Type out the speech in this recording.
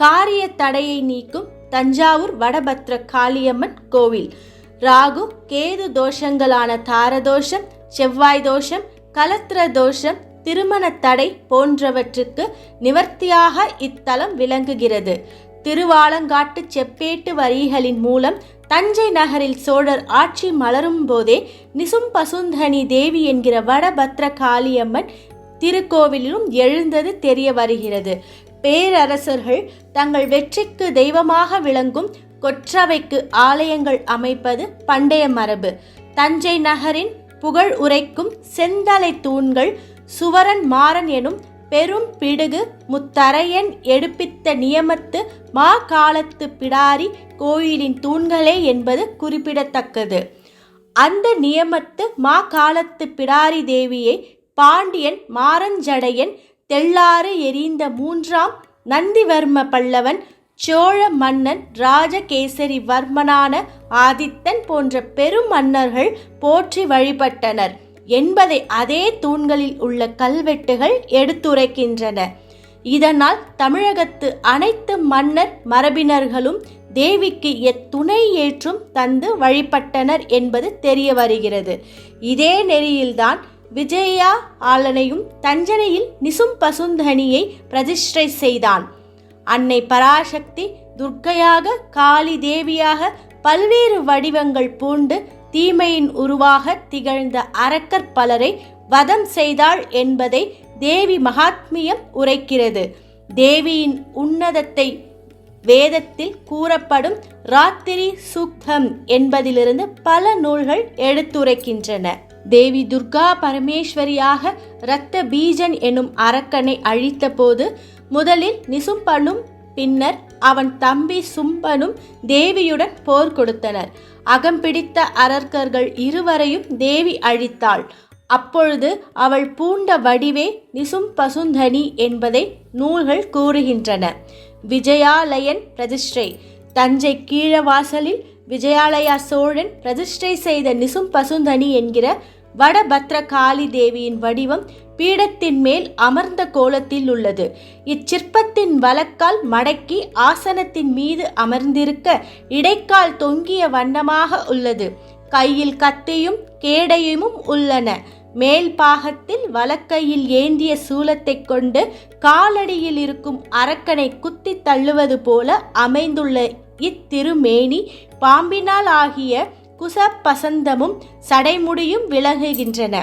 காரிய தடையை நீக்கும் தஞ்சாவூர் வடபத்ர காளியம்மன் கோவில். ராகு கேது தோஷங்களான தாரதோஷம் செவ்வாய் தோஷம் கலத்திர தோஷம் திருமண தடை போன்றவற்றுக்கு நிவர்த்தியாக இத்தலம் விளங்குகிறது. திருவாலங்காட்டு செப்பேட்டு வரிகளின் மூலம் தஞ்சை நகரில் சோழர் ஆட்சி மலரும் போதே நிசும் பசுந்தனி தேவி என்கிற வடபத்ர காளியம்மன் திருக்கோவிலிலும் எழுந்தது தெரிய வருகிறது. பேரரசர்கள் தங்கள் வெற்றிக்கு தெய்வமாக விளங்கும் கொற்றவைக்கு ஆலயங்கள் அமைப்பது பண்டைய மரபு. தஞ்சை நகரின் புகழ் உரைக்கும் செந்தலை தூண்கள் சுவரன் மாறன் எனும் பெரும் பிடுகு முத்தரையன் எடுப்பித்த நியமத்து மா காலத்து பிடாரி கோயிலின் தூண்களே என்பது குறிப்பிடத்தக்கது. அந்த நியமத்து மா காலத்து பிடாரி தேவியை பாண்டியன் மாரஞ்சடையன் தெள்ளாறு எரிந்த மூன்றாம் நந்திவர்ம பல்லவன் சோழ மன்னன் ராஜகேசரி வர்மனான ஆதித்தன் போன்ற பெரும் மன்னர்கள் போற்றி வழிபட்டனர். என்பதை அதே தூண்களில் உள்ள கல்வெட்டுகள் எடுத்துரைக்கின்றன. இதனால் தமிழகத்து அனைத்து மன்னர் மரபினர்களும் தேவிக்கு எத்துணை ஏற்றும் தந்து வழிபட்டனர் என்பது தெரிய வருகிறது. இதே நெறியில்தான் விஜயா ஆலனையும் தஞ்சனையில் நிசும் பசுந்தனியை பிரதிஷ்டை செய்தான். அன்னை பராசக்தி துர்க்கையாக காளி தேவியாக பல்வேறு வடிவங்கள் பூண்டு தீமையின் உருவாக திகழ்ந்த அரக்கர் பலரை வதம் செய்தாள் என்பதை தேவி மகாத்மியம் உரைக்கிறது. தேவியின் உன்னதத்தை வேதத்தில் கூறப்படும் ராத்திரி சுக்தம் என்பதிலிருந்து பல நூல்கள் எடுத்துரைக்கின்றன. தேவி துர்கா பரமேஸ்வரியாக இரத்த பீஜன் எனும் அரக்கனை அழித்தபோது முதலில் நிசும்பனும் பின்னர் அவன் தம்பி சும்பனும் தேவியுடன் போர் கொடுத்தனர். அகம்பிடித்த அரக்கர்கள் இருவரையும் தேவி அழித்தாள். அப்பொழுது அவள் பூண்ட வடிவே நிசும் பசுந்தனி என்பதை நூல்கள் கூறுகின்றன. விஜயாலயன் பிரதிஷ்டை. தஞ்சை கீழவாசலில் விஜயாலயா சோழன் பிரதிஷ்டை செய்த நிசும் பசுந்தனி என்கிற வடபத்ர காளி தேவியின் வடிவம் பீடத்தின் மேல் அமர்ந்த கோலத்தில் உள்ளது. இச்சிற்பத்தின் வலக்கால் மடக்கி ஆசனத்தின் மீது அமர்ந்திருக்க இடைக்கால் தொங்கிய வண்ணமாக உள்ளது. கையில் கத்தியும் கேடையுமும் உள்ளன. மேல் பாகத்தில் வலக்கையில் ஏந்திய சூலத்தை கொண்டு காலடியில் இருக்கும் அரக்கனை குத்தி தள்ளுவது போல அமைந்துள்ள இத்திருமேனி பாம்பினால் ஆகிய குசப்பசந்தமும் சடைமுடியும் விலகுகின்றன